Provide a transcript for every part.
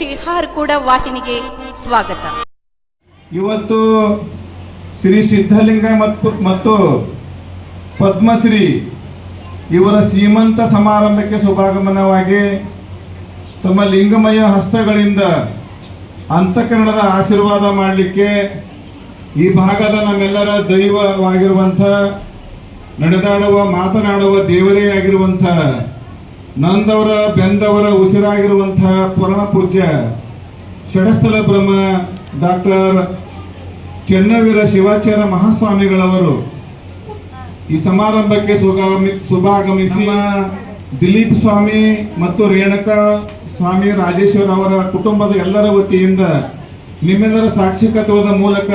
ಶ್ರೀ ಕೂಡ ವಾಹಿನಿಗೆ ಸ್ವಾಗತ. ಇವತ್ತು ಶ್ರೀ ಸಿದ್ಧಲಿಂಗ ಮತ್ತು ಮತ್ತು ಪದ್ಮಶ್ರೀ ಇವರ ಶ್ರೀಮಂತ ಸಮಾರಂಭಕ್ಕೆ ಶುಭಾಗಮನವಾಗಿ ತಮ್ಮ ಲಿಂಗಮಯ ಹಸ್ತಗಳಿಂದ ಅಂತಃಕರಣದ ಆಶೀರ್ವಾದ ಮಾಡಲಿಕ್ಕೆ ಈ ಭಾಗದ ನಮ್ಮೆಲ್ಲರ ದೈವವಾಗಿರುವಂಥ, ನಡೆದಾಡುವ, ಮಾತನಾಡುವ ದೇವರೇ ಆಗಿರುವಂಥ ನಂದವರ ಬೆಂದವರ ಉಸಿರಾಗಿರುವಂತಹ ಪುರಾಣ ಪೂಜ್ಯ ಷಡಸ್ಥಲ ಬ್ರಹ್ಮ ಡಾಕ್ಟರ್ ಚೆನ್ನವೀರ ಶಿವಾಚಾರ್ಯ ಮಹಾಸ್ವಾಮಿಗಳವರು ಈ ಸಮಾರಂಭಕ್ಕೆ ಶುಭಾಗಮಿಸಿ ದಿಲೀಪ್ ಸ್ವಾಮಿ ಮತ್ತು ರೇಣುಕಾ ಸ್ವಾಮಿ ರಾಜೇಶ್ವರ ಅವರ ಕುಟುಂಬದ ಎಲ್ಲರ ವತಿಯಿಂದ ನಿಮ್ಮೆಲ್ಲರ ಸಾಕ್ಷಿಕತ್ವದ ಮೂಲಕ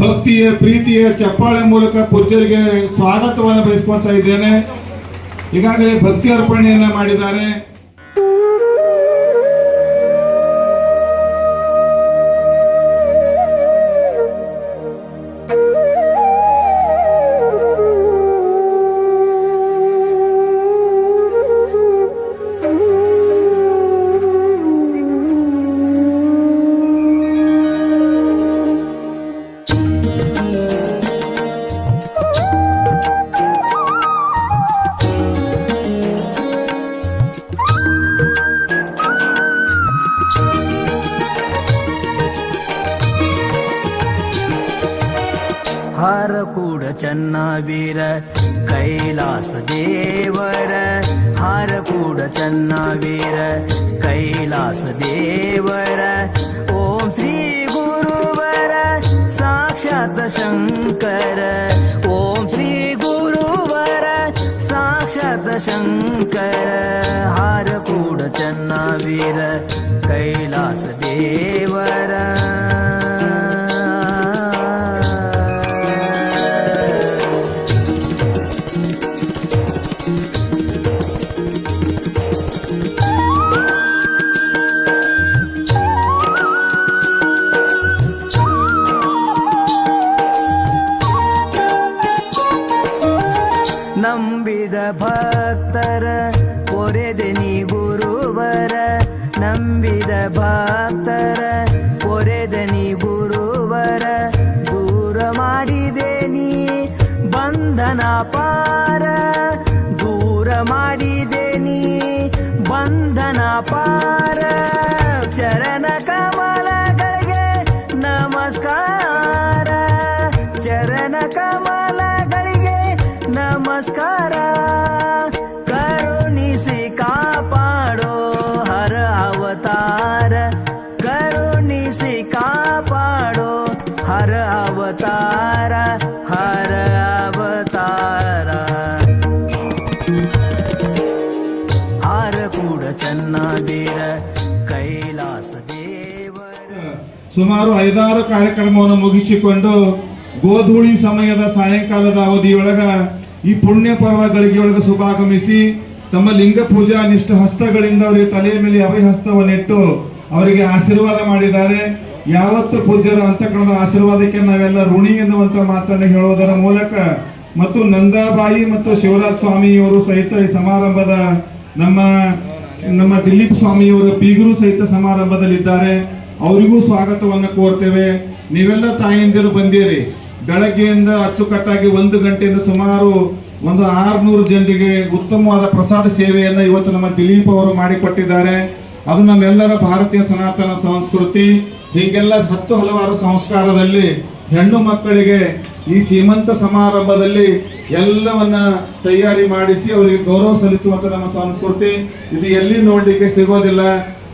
ಭಕ್ತಿಯ ಪ್ರೀತಿಯ ಚಪ್ಪಾಳೆ ಮೂಲಕ ಪೂಜ್ಯರಿಗೆ ಸ್ವಾಗತವನ್ನು ಬಯಸ್ಕೊಳ್ತಾ ಇದ್ದೇನೆ. ಈಗಾಗಲೇ ಭಕ್ತಿ ಅರ್ಪಣೆಯನ್ನ ಮಾಡಿದ್ದಾರೆ. ಹಾರಕೂಡ ಚನ್ನವೀರ ಕೈಲಾಸ ದೇವರ ಹಾರಕೂಡ ಚನ್ನವೀರ ಕೈಲಾಸ ದೇವರ ಓಂ ಶ್ರೀ ಗುರುವರ ಸಾಕ್ಷಾತ್ ಶಂಕರ ಓಂ ಶ್ರೀ ಗುರುವರ ಸಾಕ್ಷಾತ್ ಶಂಕರ ಹಾರಕೂಡ ಚನ್ನವೀರ ಕೈಲಾಸ ದೇವರ ನಂಬಿದ ಭಕ್ತರ ಪೊರೆದೆ ನೀ ಗುರುವರ ನಂಬಿದ ಭಕ್ತರ ಪೊರೆದೆ ನೀ ಗುರುವರ ದೂರ ಮಾಡಿದೆ ಬಂಧನ ಪಾರ ಚರಣ ಕಮಲಗಳಿಗೆ ನಮಸ್ಕಾರ. ಚರಣ ಕಮಲಗಳಿಗೆ ನಮಸ್ಕಾರ. ಕರುಣಿಸಿ ಕಾಪಾಡೋ ಹರ ಅವತಾರ. ಕರುಣಿಸಿ ಕಾಪಾಡೋ ಹರ ಅವತಾರ ಹರ ಅವತಾರ. ಹಾರ ಕೂಡ ಚೆನ್ನಾಗಿರ. ಸುಮಾರು ಐದಾರು ಕಾರ್ಯಕ್ರಮವನ್ನು ಮುಗಿಸಿಕೊಂಡು ಗೋಧೂಳಿ ಸಮಯದ ಸಾಯಂಕಾಲದ ಅವಧಿಯೊಳಗ ಈ ಪುಣ್ಯ ಪರ್ವ ಗಳಿಗೆಯೊಳಗ ಶುಭಾಗಮಿಸಿ ತಮ್ಮ ಲಿಂಗ ಪೂಜಾ ನಿಷ್ಠ ಹಸ್ತಗಳಿಂದ ಅವರಿಗೆ ತಲೆಯ ಮೇಲೆ ಅಭಯಹಸ್ತವನ್ನಿಟ್ಟು ಅವರಿಗೆ ಆಶೀರ್ವಾದ ಮಾಡಿದ್ದಾರೆ. ಯಾವತ್ತು ಪೂಜ್ಯರ ಅಂತಃಕರಣದ ಆಶೀರ್ವಾದಕ್ಕೆ ನಾವೆಲ್ಲ ಋಣಿ ಎನ್ನುವಂತ ಮಾತನ್ನು ಹೇಳುವುದರ ಮೂಲಕ ಮತ್ತು ನಂದಾಬಾಯಿ ಮತ್ತು ಶಿವರಾಜ್ ಸ್ವಾಮಿಯವರು ಸಹಿತ ಈ ಸಮಾರಂಭದ ನಮ್ಮ ನಮ್ಮ ದಿಲೀಪ್ ಸ್ವಾಮಿಯವರು ಬೀಗರು ಸಹಿತ ಸಮಾರಂಭದಲ್ಲಿದ್ದಾರೆ. ಅವರಿಗೂ ಸ್ವಾಗತವನ್ನು ಕೋರ್ತೇವೆ. ನೀವೆಲ್ಲ ತಾಯಂದಿರು ಬಂದಿರಿ. ಬೆಳಗ್ಗೆಯಿಂದ ಅಚ್ಚುಕಟ್ಟಾಗಿ ಒಂದು ಗಂಟೆಯಿಂದ ಸುಮಾರು ಒಂದು ಆರ್ನೂರು ಜನರಿಗೆ ಉತ್ತಮವಾದ ಪ್ರಸಾದ ಸೇವೆಯನ್ನು ಇವತ್ತು ನಮ್ಮ ದಿಲೀಪ್ ಅವರು ಮಾಡಿಕೊಟ್ಟಿದ್ದಾರೆ. ಅದು ನಮ್ಮೆಲ್ಲರ ಭಾರತೀಯ ಸನಾತನ ಸಂಸ್ಕೃತಿ. ಹೀಗೆಲ್ಲ ಹತ್ತು ಹಲವಾರು ಸಂಸ್ಕಾರದಲ್ಲಿ ಹೆಣ್ಣು ಮಕ್ಕಳಿಗೆ ಈ ಸೀಮಂತ ಸಮಾರಂಭದಲ್ಲಿ ಎಲ್ಲವನ್ನ ತಯಾರಿ ಮಾಡಿಸಿ ಅವರಿಗೆ ಗೌರವ ಸಲ್ಲಿಸುವಂತ ನಮ್ಮ ಸಂಸ್ಕೃತಿ ಇದು ಎಲ್ಲಿ ನೋಡಲಿಕ್ಕೆ ಸಿಗೋದಿಲ್ಲ.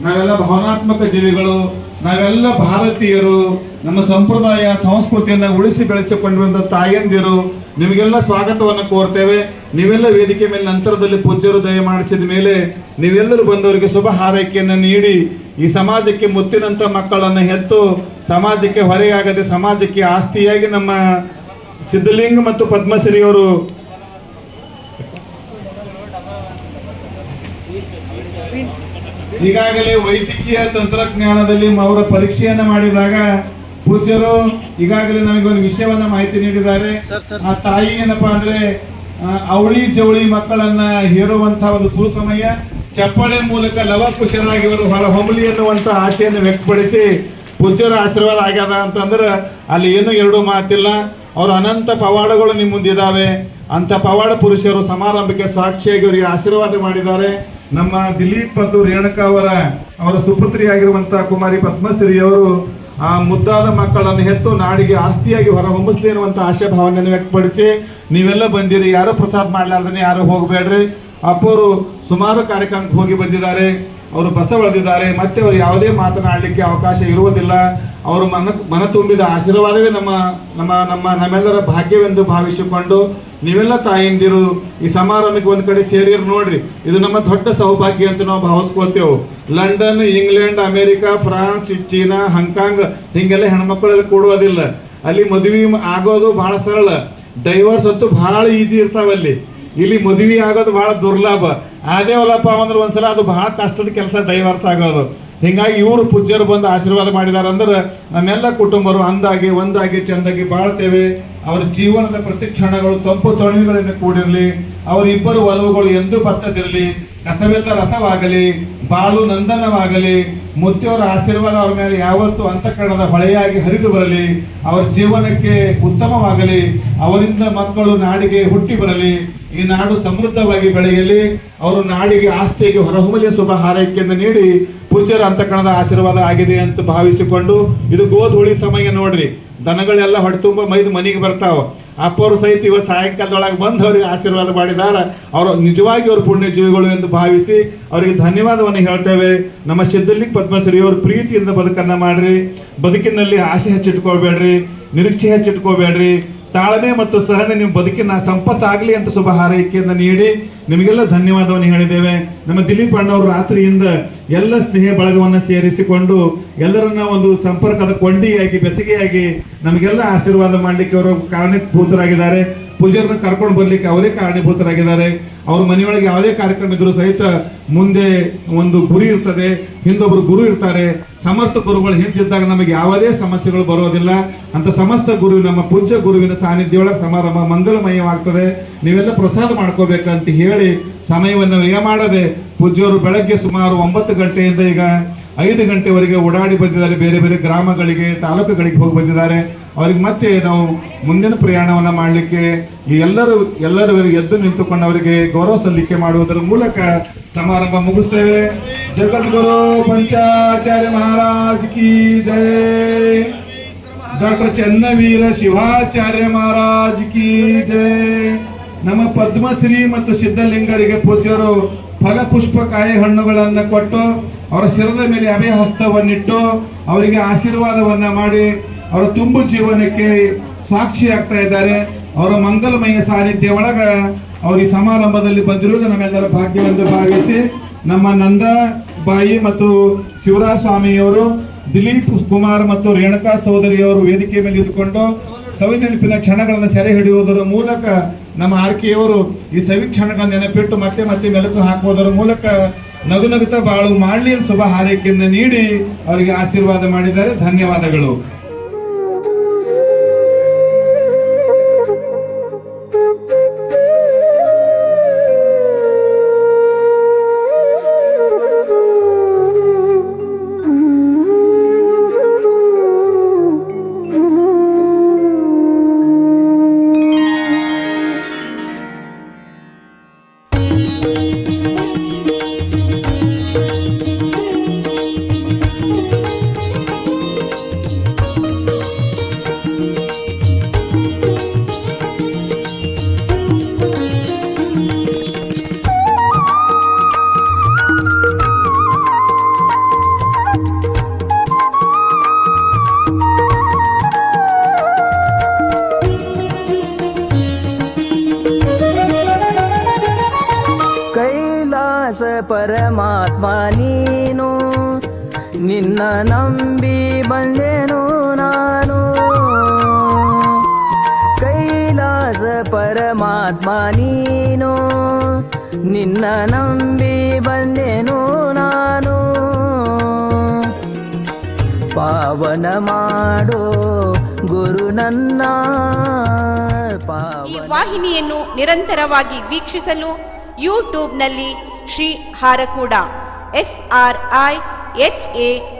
ನಾವೆಲ್ಲ ಭಾವನಾತ್ಮಕ ಜೀವಿಗಳು. ನಾವೆಲ್ಲ ಭಾರತೀಯರು. ನಮ್ಮ ಸಂಪ್ರದಾಯ, ಸಂಸ್ಕೃತಿಯನ್ನ ಉಳಿಸಿ ಬೆಳೆಸಿಕೊಂಡಿರುವಂತ ತಾಯಂದಿರು. ನಿಮಗೆಲ್ಲ ಸ್ವಾಗತವನ್ನು ಕೋರ್ತೇವೆ. ನೀವೆಲ್ಲ ವೇದಿಕೆ ಮೇಲೆ ನಂತರದಲ್ಲಿ ಪೂಜ್ಯರು ದಯ ಮಾಡಿಸಿದ ಮೇಲೆ ನೀವೆಲ್ಲರೂ ಬಂದವರಿಗೆ ಶುಭ ಹಾರೈಕೆಯನ್ನು ನೀಡಿ ಈ ಸಮಾಜಕ್ಕೆ ಮುತ್ತಿನಂತ ಮಕ್ಕಳನ್ನು ಹೆತ್ತು ಸಮಾಜಕ್ಕೆ ಹೊರೆಯಾಗದೆ ಸಮಾಜಕ್ಕೆ ಆಸ್ತಿಯಾಗಿ ನಮ್ಮ ಸಿದ್ಧಲಿಂಗ ಮತ್ತು ಪದ್ಮಶ್ರೀ ಅವರು ಈಗಾಗಲೇ ವೈದ್ಯಕೀಯ ತಂತ್ರಜ್ಞಾನದಲ್ಲಿ ಅವರ ಪರೀಕ್ಷೆಯನ್ನು ಮಾಡಿದಾಗ ಪೂಜ್ಯರು ಈಗಾಗಲೇ ನನಗೆ ಒಂದು ವಿಷಯವನ್ನ ಮಾಹಿತಿ ನೀಡಿದ್ದಾರೆ. ಆ ತಾಯಿ ಏನಪ್ಪಾ ಅಂದ್ರೆ ಅವಳಿ ಜವಳಿ ಮಕ್ಕಳನ್ನ ಹೇರುವಂತಹ ಒಂದು ಸುಸಮಯ ಚಪ್ಪಳೆ ಮೂಲಕ ಲವಕುಶರಾಗಿ ಇವರು ಹೊರ ಹೊಂಬಲಿ ಎನ್ನುವಂತ ಆಶೆಯನ್ನು ವ್ಯಕ್ತಪಡಿಸಿ ಪೂಜ್ಯರ ಆಶೀರ್ವಾದ ಆಗ್ಯದ ಅಂತಂದ್ರೆ ಅಲ್ಲಿ ಏನು ಎರಡು ಮಾತಿಲ್ಲ. ಅವ್ರ ಅನಂತ ಪವಾಡಗಳು ನಿಮ್ಮ ಮುಂದಿದ್ದಾವೆ ಅಂತ ಪವಾಡ ಪುರುಷರು ಸಮಾರಂಭಕ್ಕೆ ಸಾಕ್ಷಿಯಾಗಿ ಅವರಿಗೆ ಆಶೀರ್ವಾದ ಮಾಡಿದ್ದಾರೆ. ನಮ್ಮ ದಿಲೀಪ್ ಮತ್ತು ರೇಣುಕಾ ಅವರ ಅವರ ಸುಪುತ್ರಿಯಾಗಿರುವಂತ ಕುಮಾರಿ ಪದ್ಮಶ್ರೀ ಅವರು ಆ ಮುದ್ದಾದ ಮಕ್ಕಳನ್ನು ಹೆತ್ತು ನಾಡಿಗೆ ಆಸ್ತಿಯಾಗಿ ಹೊರ ಅನ್ನುವಂಥ ಆಶಾಭಾವನೆಯನ್ನು ಆಶೆ ಭಾವನೆಯನ್ನು ವ್ಯಕ್ತಪಡಿಸಿ, ನೀವೆಲ್ಲ ಬಂದಿರಿ, ಯಾರು ಪ್ರಸಾದ ಮಾಡಲಾರ್ದನೆ ಯಾರು ಹೋಗಬೇಡ್ರಿ. ಅಪ್ಪರು ಸುಮಾರು ಕಾರ್ಯಕ್ರಮಕ್ಕೆ ಹೋಗಿ ಬಂದಿದ್ದಾರೆ. ಅವರು ಬಸ ಮತ್ತೆ ಅವರು ಯಾವುದೇ ಮಾತನಾಡಲಿಕ್ಕೆ ಅವಕಾಶ ಇರುವುದಿಲ್ಲ. ಅವರು ಮನ ಮನ ತುಂಬಿದ ಆಶೀರ್ವಾದವೇ ನಮ್ಮ ನಮ್ಮ ನಮ್ಮ, ನಮ್ಮೆಲ್ಲರ ಭಾಗ್ಯವೆಂದು ಭಾವಿಸಿಕೊಂಡು ನೀವೆಲ್ಲ ತಾಯಿಂದಿರು ಈ ಸಮಾರಂಭಕ್ಕೆ ಒಂದು ಕಡೆ ಸೇರಿರು ನೋಡ್ರಿ. ಇದು ನಮ್ಮ ದೊಡ್ಡ ಸೌಭಾಗ್ಯ ಅಂತ ನಾವು ಭಾವಿಸ್ಕೋತೇವೆ London, England, America, France, China, Hong Kong ಹಿಂಗೆಲ್ಲ ಹೆಣ್ಮಕ್ಳೆಲ್ಲ ಕೊಡುವುದಿಲ್ಲ. ಅಲ್ಲಿ ಮದುವೆ ಆಗೋದು ಬಹಳ ಸರಳ. ಡೈವರ್ಸ್ ಅಂತೂ ಬಹಳ ಈಜಿ ಇರ್ತಾವಲ್ಲಿ. ಇಲ್ಲಿ ಮದುವೆ ಆಗೋದು ಬಹಳ ದುರ್ಲಭ. ಅದೇ ಹೊಲಪ್ಪ ಅಂದ್ರೆ ಒಂದ್ಸಲ ಅದು ಬಹಳ ಕಷ್ಟದ ಕೆಲಸ ಡೈವರ್ಸ್ ಆಗೋದು. ಹಿಂಗಾಗಿ ಇವರು ಪೂಜ್ಯರು ಬಂದು ಆಶೀರ್ವಾದ ಮಾಡಿದಾರ ಅಂದ್ರೆ ನಮ್ಮೆಲ್ಲ ಕುಟುಂಬರು ಅಂದಾಗಿ, ಒಂದಾಗಿ, ಚಂದಾಗಿ ಬಾಳ್ತೇವೆ. ಅವರ ಜೀವನದ ಪ್ರತಿ ಕ್ಷಣಗಳು ತಂಪು ತೊಳೆಗಳಿಂದ ಕೂಡಿರಲಿ. ಅವರಿಬ್ಬರು ಒಲವುಗಳು ಎಂದೂ ಬರ್ತದಿರಲಿ. ಕಸವೆಲ್ಲ ರಸವಾಗಲಿ. ಬಾಳು ನಂದನವಾಗಲಿ, ಮುತ್ತಿಯವರ ಆಶೀರ್ವಾದ ಅವರ ಮೇಲೆ ಯಾವತ್ತೂ ಅಂತಃಕರಣದ ಹೊಳೆಯಾಗಿ ಹರಿದು ಬರಲಿ, ಅವರ ಜೀವನಕ್ಕೆ ಉತ್ತಮವಾಗಲಿ, ಅವರಿಂದ ಮಕ್ಕಳು ನಾಡಿಗೆ ಹುಟ್ಟಿ ಬರಲಿ, ಈ ನಾಡು ಸಮೃದ್ಧವಾಗಿ ಬೆಳೆಯಲಿ, ಅವರು ನಾಡಿಗೆ ಆಸ್ತಿಗೆ ಹೊರಹೊಮ್ಮಲಿಯ ಶುಭ ಹಾರೈಕೆಯನ್ನು ನೀಡಿ ಪೂಜ್ಯರ ಅಂತಃಕರಣದ ಆಶೀರ್ವಾದ ಆಗಿದೆ ಅಂತ ಭಾವಿಸಿಕೊಂಡು, ಇದು ಗೋಧೂಳಿ ಸಮಯ ನೋಡ್ರಿ, ದನಗಳೆಲ್ಲ ಹೊಟ್ಟೆ ತುಂಬ ಮೈದು ಮನೆಗೆ ಬರ್ತಾವ. ಅಪ್ಪವರು ಸಹಿತ ಇವತ್ತು ಸಾಯಂಕಾಲದೊಳಗೆ ಬಂದು ಅವರಿಗೆ ಆಶೀರ್ವಾದ ಮಾಡಿದಾರ ಅವರು ನಿಜವಾಗಿ ಅವರು ಪುಣ್ಯ ಜೀವಿಗಳು ಎಂದು ಭಾವಿಸಿ ಅವರಿಗೆ ಧನ್ಯವಾದವನ್ನು ಹೇಳ್ತೇವೆ. ನಮ್ಮ ಸಿದ್ಧಲಿಂಗ ಪದ್ಮಶ್ರೀ ಅವರು ಪ್ರೀತಿಯಿಂದ ಬದುಕನ್ನು ಮಾಡ್ರಿ. ಬದುಕಿನಲ್ಲಿ ಆಸೆ ಹೆಚ್ಚಿಟ್ಕೋಬೇಡ್ರಿ ನಿರೀಕ್ಷೆ ಹೆಚ್ಚಿಟ್ಕೋಬೇಡ್ರಿ ತಾಳ್ಮೆ ಮತ್ತು ಸಹನೆ ನಿಮ್ಮ ಬದುಕಿನ ಸಂಪತ್ತಾಗಲಿ ಅಂತ ಶುಭ ಹಾರೈಕೆಯನ್ನು ನೀಡಿ ನಿಮಗೆಲ್ಲ ಧನ್ಯವಾದವನ್ನು ಹೇಳಿದ್ದೇವೆ. ನಮ್ಮ ದಿಲೀಪ್ ಅಣ್ಣವರು ರಾತ್ರಿಯಿಂದ ಎಲ್ಲ ಸ್ನೇಹ ಬಳಗವನ್ನು ಸೇರಿಸಿಕೊಂಡು ಎಲ್ಲರನ್ನ ಒಂದು ಸಂಪರ್ಕದ ಕೊಂಡಿಯಾಗಿ, ಬೆಸಿಗೆಯಾಗಿ ನಮಗೆಲ್ಲ ಆಶೀರ್ವಾದ ಮಾಡಲಿಕ್ಕೆ ಅವರು ಕಾರಣೀಭೂತರಾಗಿದ್ದಾರೆ. ಪೂಜಾರನ್ನ ಕರ್ಕೊಂಡು ಬರ್ಲಿಕ್ಕೆ ಅವರೇ ಕಾರಣೀಭೂತರಾಗಿದ್ದಾರೆ. ಅವ್ರ ಮನೆಯೊಳಗೆ ಯಾವುದೇ ಕಾರ್ಯಕ್ರಮ ಇದ್ರೂ ಸಹಿತ ಮುಂದೆ ಒಂದು ಗುರಿ ಇರ್ತದೆ, ಹಿಂದೊಬ್ರು ಗುರು ಇರ್ತಾರೆ. ಸಮರ್ಥ ಗುರುಗಳು ಹಿಂದಿದ್ದಾಗ ನಮಗೆ ಯಾವುದೇ ಸಮಸ್ಯೆಗಳು ಬರೋದಿಲ್ಲ. ಅಂತ ಸಮಸ್ತ ಗುರು, ನಮ್ಮ ಪೂಜ್ಯ ಗುರುವಿನ ಸಾನ್ನಿಧ್ಯ ಒಳಗೆ ಸಮಾರಂಭ ಮಂಗಲಮಯವಾಗ್ತದೆ. ನೀವೆಲ್ಲ ಪ್ರಸಾದ ಮಾಡ್ಕೋಬೇಕಂತ ಹೇಳಿ ಸಮಯವನ್ನು ವ್ಯಯ ಮಾಡದೆ ಪೂಜ್ಯರು ಬೆಳಗ್ಗೆ ಸುಮಾರು ಒಂಬತ್ತು ಗಂಟೆಯಿಂದ ಈಗ ಐದು ಗಂಟೆವರೆಗೆ ಓಡಾಡಿ ಬಂದಿದ್ದಾರೆ. ಬೇರೆ ಬೇರೆ ಗ್ರಾಮಗಳಿಗೆ, ತಾಲೂಕುಗಳಿಗೆ ಹೋಗಿ ಬಂದಿದ್ದಾರೆ. ಅವ್ರಿಗೆ ಮತ್ತೆ ನಾವು ಮುಂದಿನ ಪ್ರಯಾಣವನ್ನು ಮಾಡಲಿಕ್ಕೆ ಈ ಎಲ್ಲರೂ ಎಲ್ಲರೂ ಎದ್ದು ನಿಂತುಕೊಂಡು ಅವರಿಗೆ ಗೌರವ ಸಲ್ಲಿಕೆ ಮಾಡುವುದರ ಮೂಲಕ ಸಮಾರಂಭ ಮುಗಿಸ್ತೇವೆ. ಜಗದ್ಗುರು ಪಂಚಾಚಾರ್ಯ ಮಹಾರಾಜ್ ಕಿ ಜಯ ಡಾಕ್ಟರ್ ಚನ್ನವೀರ ಶಿವಾಚಾರ್ಯ ಮಹಾರಾಜ್ ಕಿ ಜಯ ನಮ್ಮ ಪದ್ಮಶ್ರೀ ಮತ್ತು ಸಿದ್ಧಲಿಂಗರಿಗೆ ಪೂಜ್ಯರು ಫಲಪುಷ್ಪ ಕಾಯಿ ಹಣ್ಣುಗಳನ್ನು ಕೊಟ್ಟು ಅವರ ಶಿರದ ಮೇಲೆ ಅಭಯ ಹಸ್ತವನ್ನಿಟ್ಟು ಅವರಿಗೆ ಆಶೀರ್ವಾದವನ್ನು ಮಾಡಿ ಅವರ ತುಂಬು ಜೀವನಕ್ಕೆ ಸಾಕ್ಷಿ ಆಗ್ತಾ ಇದ್ದಾರೆ. ಅವರ ಮಂಗಲಮಯ ಸಾನ್ನಿಧ್ಯ ಒಳಗ ಅವರು ಈ ಸಮಾರಂಭದಲ್ಲಿ ಬಂದಿರುವುದು ನಮ್ಮೆಲ್ಲರ ಭಾಗ್ಯವೆಂದು ಭಾವಿಸಿ ನಮ್ಮ ನಂದ ಬಾಯಿ ಮತ್ತು ಶಿವರಾಜ ಸ್ವಾಮಿಯವರು ದಿಲೀಪ್ ಕುಮಾರ್ ಮತ್ತು ರೇಣುಕಾ ಸಹೋದರಿಯವರು ವೇದಿಕೆ ಮೇಲೆ ಇದ್ದುಕೊಂಡು ಸವಿ ನೆನಪಿನ ಕ್ಷಣಗಳನ್ನು ಸೆರೆ ಹಿಡಿಯುವುದರ ಮೂಲಕ ನಮ್ಮ ಆರ್ಕೆಯವರು ಈ ಸವಿ ಕ್ಷಣಗಳನ್ನು ನೆನಪಿಟ್ಟು ಮತ್ತೆ ಮತ್ತೆ ಮೆಲುಕು ಹಾಕುವುದರ ಮೂಲಕ ನಗು ನಗುತ್ತಾ ಬಾಳು ಮಾಡಲಿ ಶುಭ ಹಾರೈಕೆಯನ್ನು ನೀಡಿ ಅವರಿಗೆ ಆಶೀರ್ವಾದ ಮಾಡಿದ್ದಾರೆ. ಧನ್ಯವಾದಗಳು. ನಂಬಿ ಬಂದೆನು ನಾನು. ಕೈಲಾಸ ಪರಮಾತ್ಮ ನೀನು. ನಿನ್ನ ನಂಬಿ ಬಂದೆನು ನಾನು. ಪಾವನ ಮಾಡೋ ಗುರು ನನ್ನ. ಈ ವಾಹಿನಿಯನ್ನು ನಿರಂತರವಾಗಿ ವೀಕ್ಷಿಸಲು ಯೂಟ್ಯೂಬ್ನಲ್ಲಿ Shri Harakuda S R I H A